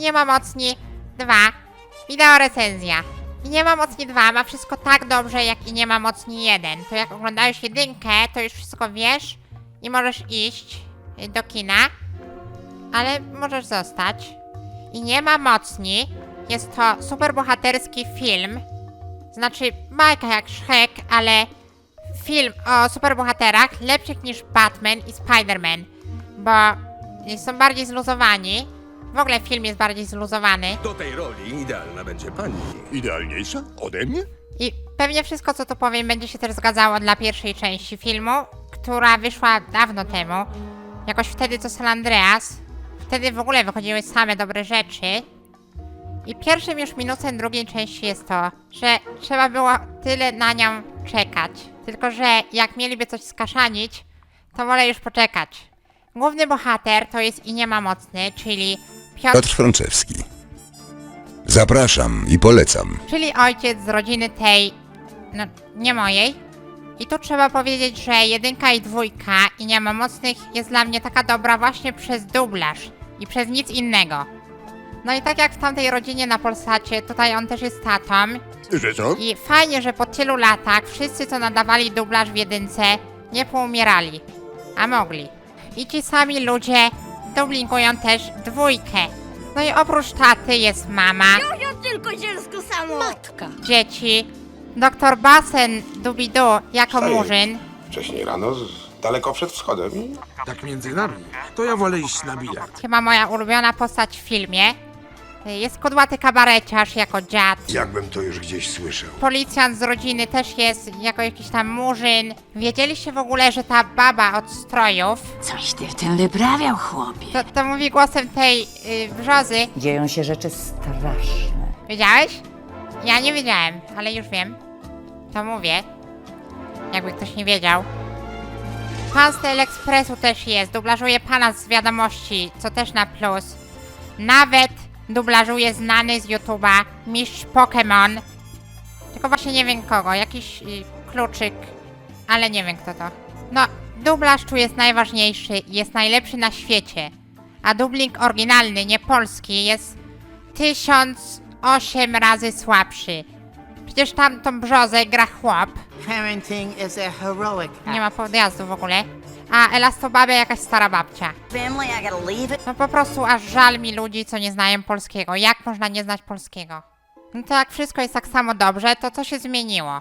nie ma mocni 2. Wideo recenzja. I nie ma mocni 2 ma wszystko tak dobrze jak i nie ma mocni 1. To jak oglądałeś jedynkę, to już wszystko wiesz i możesz iść y, do kina, ale możesz zostać. I nie ma mocni. Jest to superbohaterski film. Znaczy bajka jak Shrek, ale film o superbohaterach lepszych niż Batman i Spider-Man, bo są bardziej zluzowani. W ogóle film jest bardziej zluzowany Do tej roli idealna będzie pani. Idealniejsza? Ode mnie? i pewnie wszystko co tu powiem będzie się też zgadzało dla pierwszej części filmu, która wyszła dawno temu. Jakoś wtedy co San Andreas. Wtedy w ogóle wychodziły same dobre rzeczy. I pierwszym już minusem drugiej części jest to, że trzeba było tyle na nią czekać. Tylko, że jak mieliby coś skaszanić, to wolę już poczekać. Główny bohater to jest i nie ma mocny, czyli Piotr Piotr Frączewski. Zapraszam i polecam. czyli ojciec z rodziny tej, no nie mojej. I tu trzeba powiedzieć, że jedynka i dwójka i nie ma mocnych jest dla mnie taka dobra właśnie przez dublaż i przez nic innego. No i tak jak w tamtej rodzinie na Polsacie, tutaj on też jest tatą Że co? i fajnie, że po tylu latach wszyscy co nadawali dublaż w jedynce nie poumierali, a mogli. I ci sami ludzie dublingują też dwójkę. No i oprócz taty jest mama, Ja tylko dziecko samo. Matka. dzieci, doktor Basen Dubidu jako Wstaję. murzyn, Wcześniej rano, z- daleko przed wschodem. Tak między nami, to ja wolę iść na bilet. chyba moja ulubiona postać w filmie. Jest kudłaty kabareciarz jako dziad. Jakbym to już gdzieś słyszał. Policjant z rodziny też jest jako jakiś tam murzyn. Wiedzieliście w ogóle, że ta baba od strojów, Coś ty w tym wyprawiał, chłopie. to, to mówi głosem tej y, brzozy. Dzieją się rzeczy straszne. Wiedziałeś? Ja nie wiedziałem, ale już wiem. To mówię. Jakby ktoś nie wiedział. Pan z Telekspresu też jest. Dublażuje pana z wiadomości, co też na plus. Nawet dublażuje znany z YouTube'a mistrz Pokémon. Tylko właśnie nie wiem kogo. Jakiś y, kluczyk, ale nie wiem kto to. No, dublaż tu jest najważniejszy i jest najlepszy na świecie. A dubbing oryginalny, nie polski, jest 1008 razy słabszy. Przecież tamtą brzozę gra chłop. Parenting is a heroic Nie ma podjazdu w ogóle. A Elastobabia jakaś stara babcia. No po prostu aż żal mi ludzi, co nie znają polskiego. Jak można nie znać polskiego? No to jak wszystko jest tak samo dobrze, to co się zmieniło?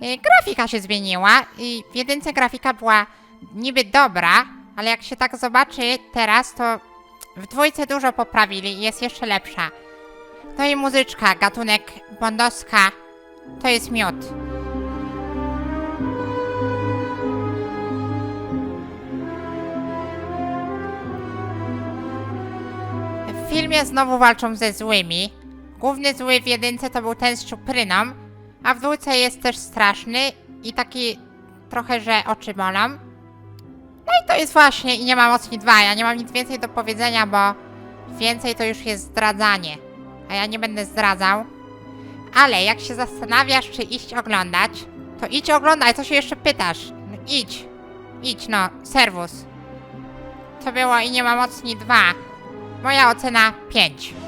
Grafika się zmieniła i w jedynce grafika była niby dobra, ale jak się tak zobaczy teraz, to w dwójce dużo poprawili i jest jeszcze lepsza. No i muzyczka, gatunek bondowska, to jest miód. Filmie znowu walczą ze złymi. Główny zły w jedynce to był ten z czupryną, a w dwójce jest też straszny i taki trochę, że oczy bolą. No i to jest właśnie i nie ma mocni dwa. Ja nie mam nic więcej do powiedzenia, bo więcej to już jest zdradzanie. A ja nie będę zdradzał. Ale jak się zastanawiasz, czy iść oglądać, to idź oglądaj, co się jeszcze pytasz? No idź. Idź no, serwus. To było i nie ma mocni dwa. Moja ocena 5.